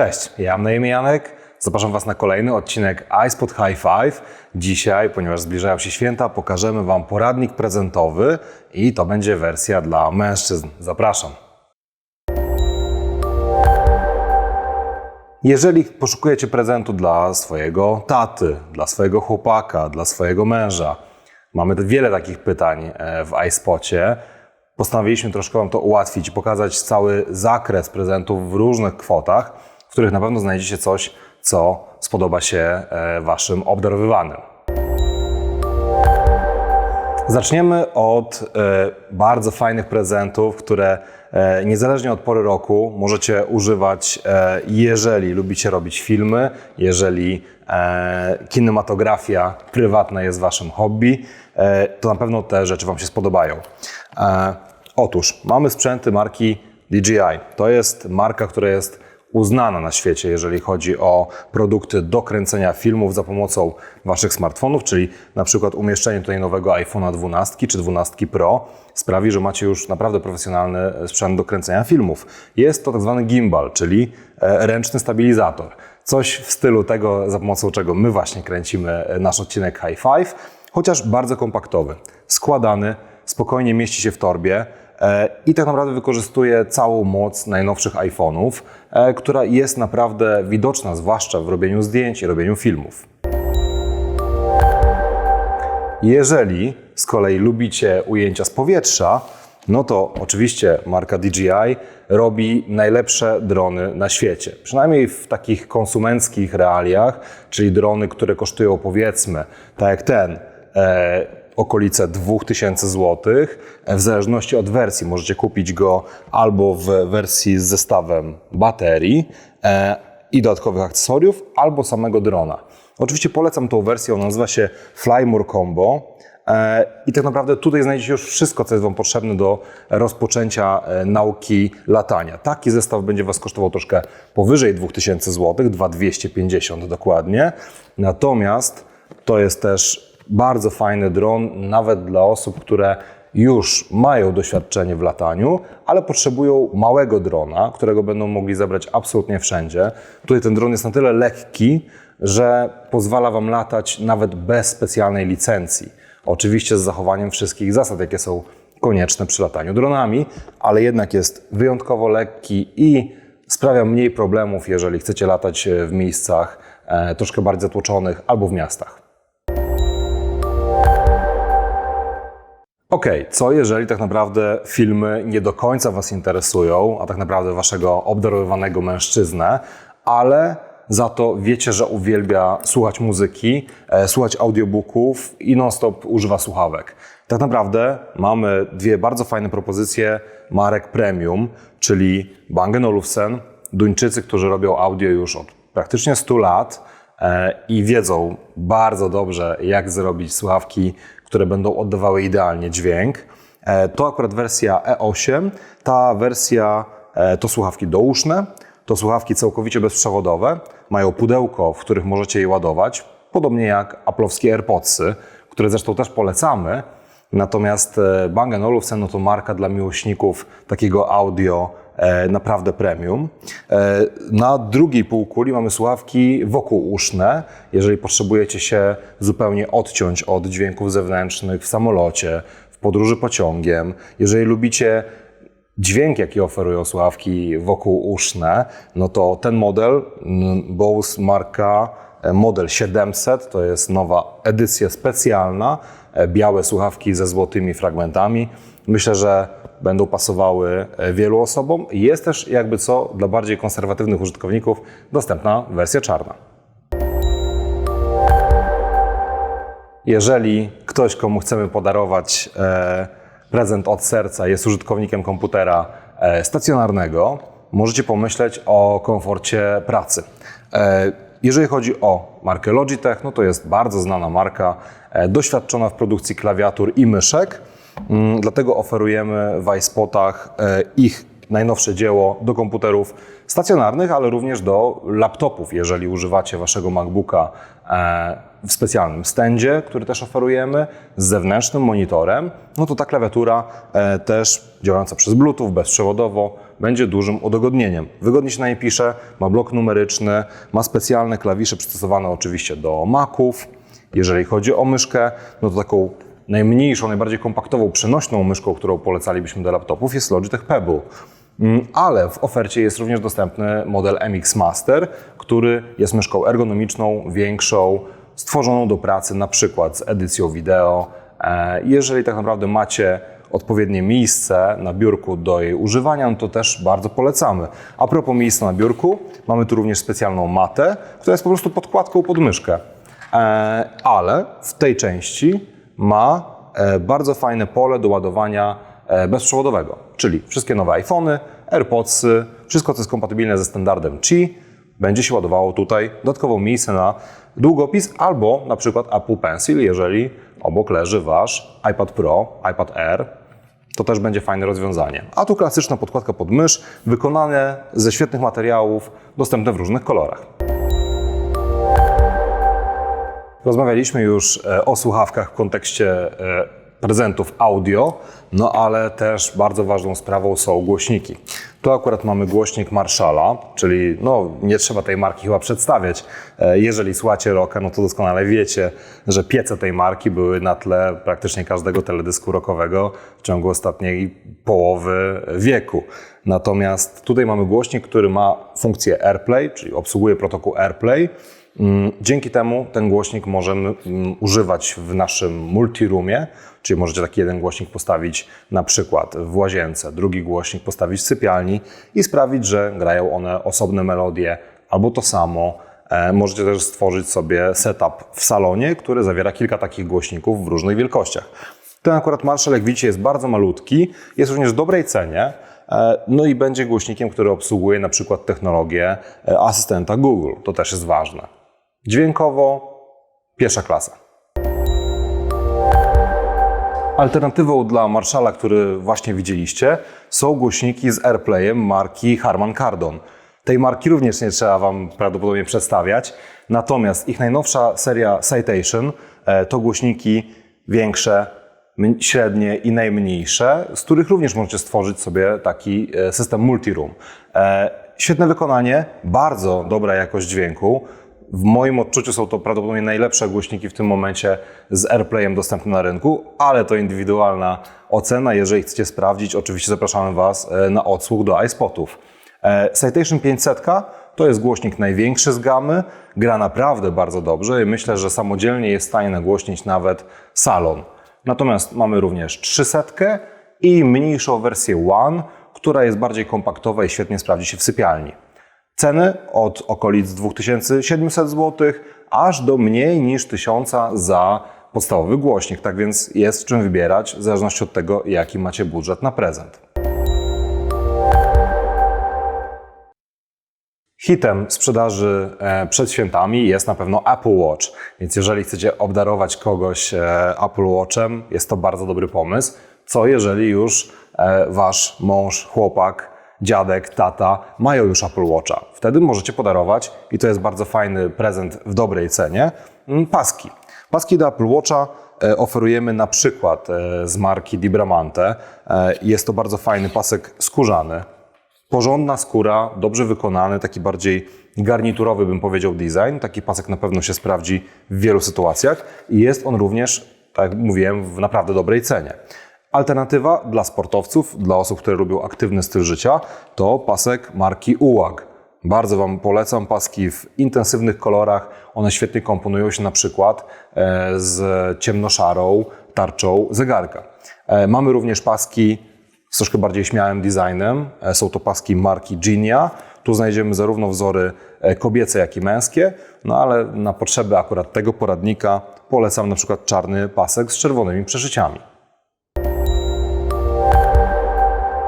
Cześć, ja mam na imię Janek. Zapraszam Was na kolejny odcinek iSpot High Five. Dzisiaj, ponieważ zbliżają się święta, pokażemy Wam poradnik prezentowy i to będzie wersja dla mężczyzn. Zapraszam. Jeżeli poszukujecie prezentu dla swojego taty, dla swojego chłopaka, dla swojego męża, mamy wiele takich pytań e, w iSpocie. Postanowiliśmy troszkę Wam to ułatwić pokazać cały zakres prezentów w różnych kwotach, w których na pewno znajdziecie coś, co spodoba się e, Waszym obdarowywanym. Zaczniemy od e, bardzo fajnych prezentów, które e, niezależnie od pory roku możecie używać, jeżeli lubicie robić filmy, jeżeli kinematografia prywatna jest waszym hobby, to na pewno te rzeczy wam się spodobają. Otóż mamy sprzęty marki DJI. To jest marka, która jest uznana na świecie, jeżeli chodzi o produkty do kręcenia filmów za pomocą Waszych smartfonów, czyli na przykład umieszczenie tutaj nowego iPhone'a 12 czy 12 Pro sprawi, że macie już naprawdę profesjonalny sprzęt do kręcenia filmów. Jest to tak zwany gimbal, czyli e, ręczny stabilizator. Coś w stylu tego, za pomocą czego my właśnie kręcimy e, nasz odcinek High Five, chociaż bardzo kompaktowy, składany, spokojnie mieści się w torbie, i tak naprawdę wykorzystuje całą moc najnowszych iPhone'ów, e, która jest naprawdę widoczna, zwłaszcza w robieniu zdjęć i robieniu filmów. Jeżeli z kolei lubicie ujęcia z powietrza, no to oczywiście marka DJI robi najlepsze drony na świecie. Przynajmniej w takich konsumenckich realiach, czyli drony, które kosztują powiedzmy, tak jak ten, e, okolice 2000 zł. W zależności od wersji możecie kupić go albo w wersji z zestawem baterii e, i dodatkowych akcesoriów, albo samego drona. Oczywiście polecam tą wersję, ona nazywa się Flymore Combo. E, I tak naprawdę tutaj znajdziecie już wszystko, co jest Wam potrzebne do rozpoczęcia e, nauki latania. Taki zestaw będzie Was kosztował troszkę powyżej 2000 zł, 2250 dokładnie. Natomiast to jest też bardzo fajny dron, nawet dla osób, które już mają doświadczenie w lataniu, ale potrzebują małego drona, którego będą mogli zabrać absolutnie wszędzie. Tutaj ten dron jest na tyle lekki, że pozwala Wam latać nawet bez specjalnej licencji. Oczywiście z zachowaniem wszystkich zasad, jakie są konieczne przy lataniu dronami, ale jednak jest wyjątkowo lekki i sprawia mniej problemów, jeżeli chcecie latać w miejscach e, troszkę bardziej zatłoczonych albo w miastach. Ok, co jeżeli tak naprawdę filmy nie do końca Was interesują, a tak naprawdę Waszego obdarowywanego mężczyznę, ale za to wiecie, że uwielbia słuchać muzyki, e, słuchać audiobooków i non-stop używa słuchawek. Tak naprawdę mamy dwie bardzo fajne propozycje marek premium, czyli Bang Olufsen, Duńczycy, którzy robią audio już od praktycznie 100 lat e, i wiedzą bardzo dobrze, jak zrobić słuchawki które będą oddawały idealnie dźwięk. E, to akurat wersja E8. Ta wersja e, to słuchawki douszne, to słuchawki całkowicie bezprzewodowe. Mają pudełko, w których możecie je ładować, podobnie jak Apple'owskie AirPodsy, które zresztą też polecamy. Natomiast e, Bang Olufsen no to marka dla miłośników takiego audio E, naprawdę premium. E, na drugiej półkuli mamy słuchawki wokółuszne. Jeżeli potrzebujecie się zupełnie odciąć od dźwięków zewnętrznych w samolocie, w podróży pociągiem, jeżeli lubicie dźwięk, jaki oferują słuchawki wokółuszne, no to ten model, Bose marka model 700, to jest nowa edycja specjalna, białe słuchawki ze złotymi fragmentami. Myślę, że będą pasowały e, wielu osobom. Jest też jakby co dla bardziej konserwatywnych użytkowników dostępna wersja czarna. Jeżeli ktoś, komu chcemy podarować e, prezent od serca, jest użytkownikiem komputera e, stacjonarnego, możecie pomyśleć o komforcie pracy. Jeżeli chodzi o markę Logitech, no to jest bardzo znana marka, doświadczona w produkcji klawiatur i myszek. Mm, dlatego oferujemy w iSpotach e, ich najnowsze dzieło do komputerów stacjonarnych, ale również do laptopów. Jeżeli używacie waszego MacBooka e, w specjalnym stędzie, który też oferujemy, z zewnętrznym monitorem, no to ta klawiatura e, też działająca przez Bluetooth, bezprzewodowo, będzie dużym udogodnieniem. Wygodnie się na niej pisze, ma blok numeryczny, ma specjalne klawisze przystosowane oczywiście do Maców. Jeżeli chodzi o myszkę, no to taką najmniejszą, najbardziej kompaktową, przenośną myszką, którą polecalibyśmy do laptopów jest Logitech Pebble. Mm, Ale w ofercie jest również dostępny model MX Master, który jest myszką ergonomiczną, większą, stworzoną do pracy na przykład z edycją wideo. E, Jeżeli tak naprawdę macie odpowiednie miejsce na biurku do jej używania, no to też bardzo polecamy. A propos miejsca na biurku, mamy tu również specjalną matę, która jest po prostu podkładką pod myszkę. E, ale w tej części ma e, bardzo fajne pole do ładowania e, bezprzewodowego, czyli wszystkie nowe iPhony, AirPodsy, wszystko co jest kompatybilne ze standardem Qi będzie się ładowało tutaj. Dodatkowo miejsce na długopis albo na przykład Apple Pencil, jeżeli obok leży Wasz iPad Pro, iPad Air, to też będzie fajne rozwiązanie. A tu klasyczna podkładka pod mysz, wykonane ze świetnych materiałów, dostępne w różnych kolorach. Rozmawialiśmy już e, o słuchawkach w kontekście e, prezentów audio, no ale też bardzo ważną sprawą są głośniki. Tu akurat mamy głośnik Marshalla, czyli no, nie trzeba tej marki chyba przedstawiać. E, Jeżeli słuchacie rocka, no to doskonale wiecie, że piece tej marki były na tle praktycznie każdego teledysku rockowego w ciągu ostatniej połowy wieku. Natomiast tutaj mamy głośnik, który ma funkcję AirPlay, czyli obsługuje protokół AirPlay. Mm, Dzięki temu ten głośnik możemy mm, używać w naszym multiroomie, czyli możecie taki jeden głośnik postawić na przykład w łazience, drugi głośnik postawić w sypialni i sprawić, że grają one osobne melodie albo to samo. E, Możecie też stworzyć sobie setup w salonie, który zawiera kilka takich głośników w różnych wielkościach. Ten akurat Marshall, jak widzicie, jest bardzo malutki, jest również w dobrej cenie, e, no i będzie głośnikiem, który obsługuje na przykład technologię e, asystenta Google. To też jest ważne. Dźwiękowo pierwsza klasa. Alternatywą dla Marshalla, który właśnie widzieliście, są głośniki z AirPlayem marki Harman Kardon. Tej marki również nie trzeba Wam prawdopodobnie przedstawiać, natomiast ich najnowsza seria Citation e, to głośniki większe, średnie i najmniejsze, z których również możecie stworzyć sobie taki e, system multiroom. E, Świetne wykonanie, bardzo dobra jakość dźwięku. W moim odczuciu są to prawdopodobnie najlepsze głośniki w tym momencie z AirPlayem dostępne na rynku, ale to indywidualna ocena. Jeżeli chcecie sprawdzić, oczywiście zapraszamy Was e, na odsłuch do iSpotów. E, Citation 500 to jest głośnik największy z gamy, gra naprawdę bardzo dobrze i myślę, że samodzielnie jest w stanie nagłośnić nawet salon. Natomiast mamy również 300 i mniejszą wersję One, która jest bardziej kompaktowa i świetnie sprawdzi się w sypialni. Ceny od okolic 2700 zł aż do mniej niż 1000 za podstawowy głośnik, tak więc jest czym wybierać w zależności od tego, jaki macie budżet na prezent. Hitem sprzedaży e, przed świętami jest na pewno Apple Watch, więc jeżeli chcecie obdarować kogoś e, Apple Watchem, jest to bardzo dobry pomysł. Co jeżeli już e, wasz mąż, chłopak, dziadek, tata mają już Apple Watcha? Wtedy możecie podarować, i to jest bardzo fajny prezent w dobrej cenie, mm, paski. Paski do Apple Watcha e, oferujemy na przykład e, z marki Di Bramante. E, Jest to bardzo fajny pasek skórzany, porządna skóra, dobrze wykonany, taki bardziej garniturowy, bym powiedział, design. Taki pasek na pewno się sprawdzi w wielu sytuacjach i jest on również, tak jak mówiłem, w naprawdę dobrej cenie. Alternatywa dla sportowców, dla osób, które lubią aktywny styl życia, to pasek marki UWAG. Bardzo Wam polecam paski w intensywnych kolorach. One świetnie komponują się na przykład e, z ciemnoszarą tarczą zegarka. E, Mamy również paski z troszkę bardziej śmiałym designem. E, Są to paski marki Ginia. Tu znajdziemy zarówno wzory kobiece, jak i męskie, no ale na potrzeby akurat tego poradnika polecam na przykład czarny pasek z czerwonymi przeszyciami.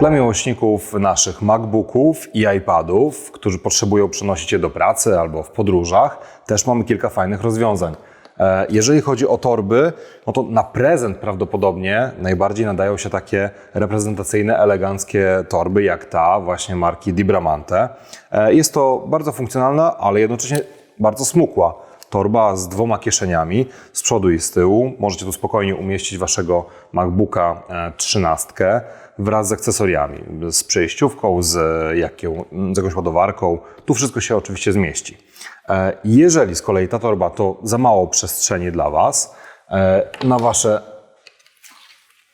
Dla miłośników naszych MacBooków i iPadów, którzy potrzebują przenosić je do pracy albo w podróżach, też mamy kilka fajnych rozwiązań. E, Jeżeli chodzi o torby, no to na prezent prawdopodobnie najbardziej nadają się takie reprezentacyjne, eleganckie torby, jak ta właśnie marki Di Bramante. E, Jest to bardzo funkcjonalna, ale jednocześnie bardzo smukła torba z dwoma kieszeniami z przodu i z tyłu. Możecie tu spokojnie umieścić waszego MacBooka e, 13 wraz z akcesoriami, z przejściówką, z, jaką, z jakąś ładowarką. Tu wszystko się oczywiście zmieści. E, Jeżeli z kolei ta torba to za mało przestrzeni dla was e, na wasze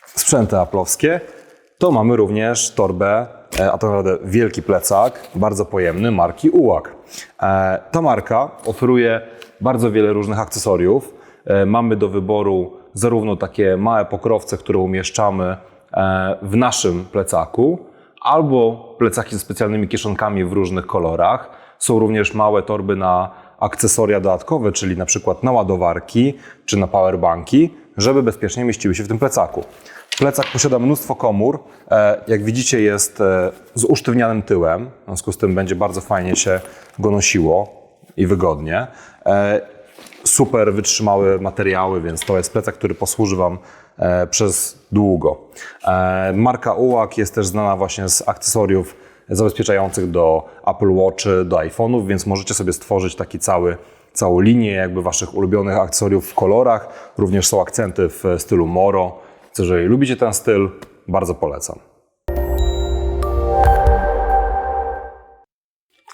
sprzęty aplowskie, to mamy również torbę, e, a to naprawdę wielki plecak, bardzo pojemny, marki. E, Ta marka oferuje bardzo wiele różnych akcesoriów. Mamy do wyboru zarówno takie małe pokrowce, które umieszczamy w naszym plecaku, albo plecaki ze specjalnymi kieszonkami w różnych kolorach. Są również małe torby na akcesoria dodatkowe, czyli na przykład na ładowarki czy na powerbanki, żeby bezpiecznie mieściły się w tym plecaku. Plecak posiada mnóstwo komór. E, Jak widzicie, jest e, z usztywnianym tyłem, w związku z tym będzie bardzo fajnie się go nosiło i wygodnie. Super wytrzymałe materiały, więc to jest plecak, który posłuży Wam e, przez długo. E, Marka UAK jest też znana właśnie z akcesoriów zabezpieczających do Apple Watch, do iPhone'ów, więc możecie sobie stworzyć taki cały całą linię jakby Waszych ulubionych akcesoriów w kolorach. Również są akcenty w stylu Moro. Jeżeli lubicie ten styl, bardzo polecam.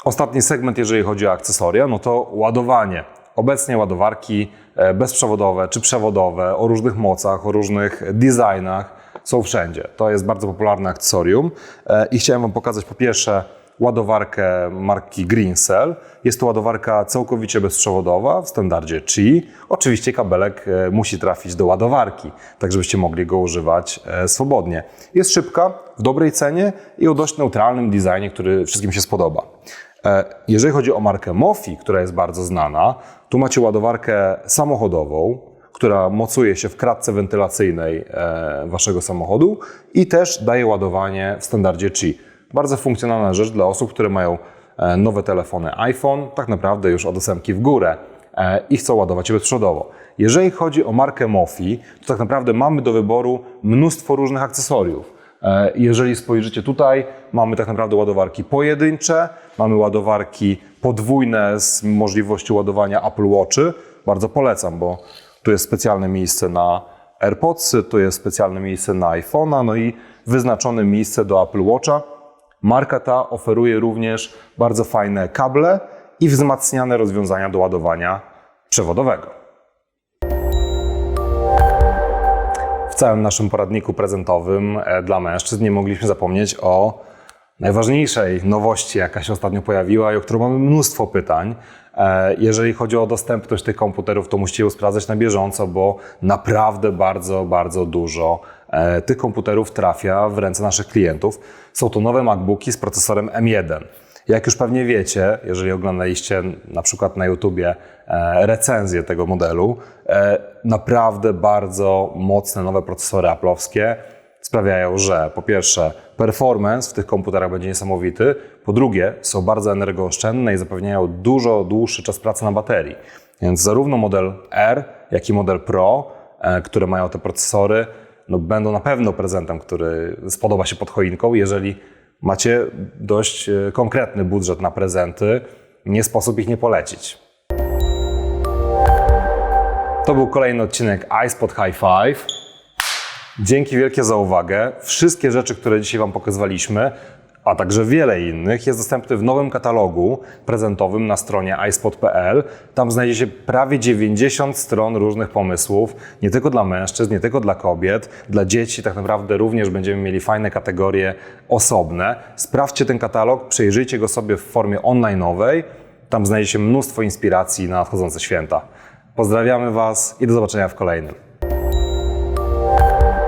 Ostatni segment, jeżeli chodzi o akcesoria, no to ładowanie. Obecnie ładowarki e, bezprzewodowe czy przewodowe o różnych mocach, o różnych designach są wszędzie. To jest bardzo popularne akcesorium E, i chciałem Wam pokazać po pierwsze ładowarkę marki Greencell. Jest to ładowarka całkowicie bezprzewodowa w standardzie Qi. Oczywiście kabelek e, musi trafić do ładowarki, tak żebyście mogli go używać swobodnie. Jest szybka, w dobrej cenie i o dość neutralnym designie, który wszystkim się spodoba. E, Jeżeli chodzi o markę Mofi, która jest bardzo znana, tu macie ładowarkę samochodową, która mocuje się w kratce wentylacyjnej e, waszego samochodu i też daje ładowanie w standardzie Qi. Bardzo funkcjonalna rzecz dla osób, które mają e, nowe telefony iPhone, tak naprawdę już od w górę i chcą ładować je bezprzewodowo. Jeżeli chodzi o markę Mofi, to tak naprawdę mamy do wyboru mnóstwo różnych akcesoriów. E, Jeżeli spojrzycie tutaj, mamy tak naprawdę ładowarki pojedyncze, mamy ładowarki podwójne z możliwością ładowania Apple Watchy. Bardzo polecam, bo tu jest specjalne miejsce na AirPodsy, tu jest specjalne miejsce na iPhone'a, no i wyznaczone miejsce do Apple Watcha. Marka ta oferuje również bardzo fajne kable i wzmacniane rozwiązania do ładowania przewodowego. Całym naszym poradniku prezentowym e, dla mężczyzn nie mogliśmy zapomnieć o najważniejszej nowości, jaka się ostatnio pojawiła i o którą mamy mnóstwo pytań. E, Jeżeli chodzi o dostępność tych komputerów, to musicie ją sprawdzać na bieżąco, bo naprawdę bardzo, bardzo dużo e, tych komputerów trafia w ręce naszych klientów. Są to nowe MacBooki z procesorem M1. Jak już pewnie wiecie, jeżeli oglądaliście na przykład na YouTubie e, recenzję tego modelu, e, naprawdę bardzo mocne nowe procesory Apple'owskie sprawiają, że po pierwsze performance w tych komputerach będzie niesamowity, po drugie są bardzo energooszczędne i zapewniają dużo dłuższy czas pracy na baterii. Więc zarówno model R, jak i model Pro, e, które mają te procesory, no będą na pewno prezentem, który spodoba się pod choinką, jeżeli macie dość e, konkretny budżet na prezenty, nie sposób ich nie polecić. To był kolejny odcinek iSpot High Five. Dzięki wielkie za uwagę. Wszystkie rzeczy, które dzisiaj Wam pokazywaliśmy, a także wiele innych, jest dostępny w nowym katalogu prezentowym na stronie iSpot.pl. Tam znajdziecie prawie 90 stron różnych pomysłów, nie tylko dla mężczyzn, nie tylko dla kobiet, dla dzieci. Tak naprawdę również będziemy mieli fajne kategorie osobne. Sprawdźcie ten katalog, przejrzyjcie go sobie w formie online'owej. Tam znajdziecie mnóstwo inspiracji na nadchodzące święta. Pozdrawiamy Was i do zobaczenia w kolejnym.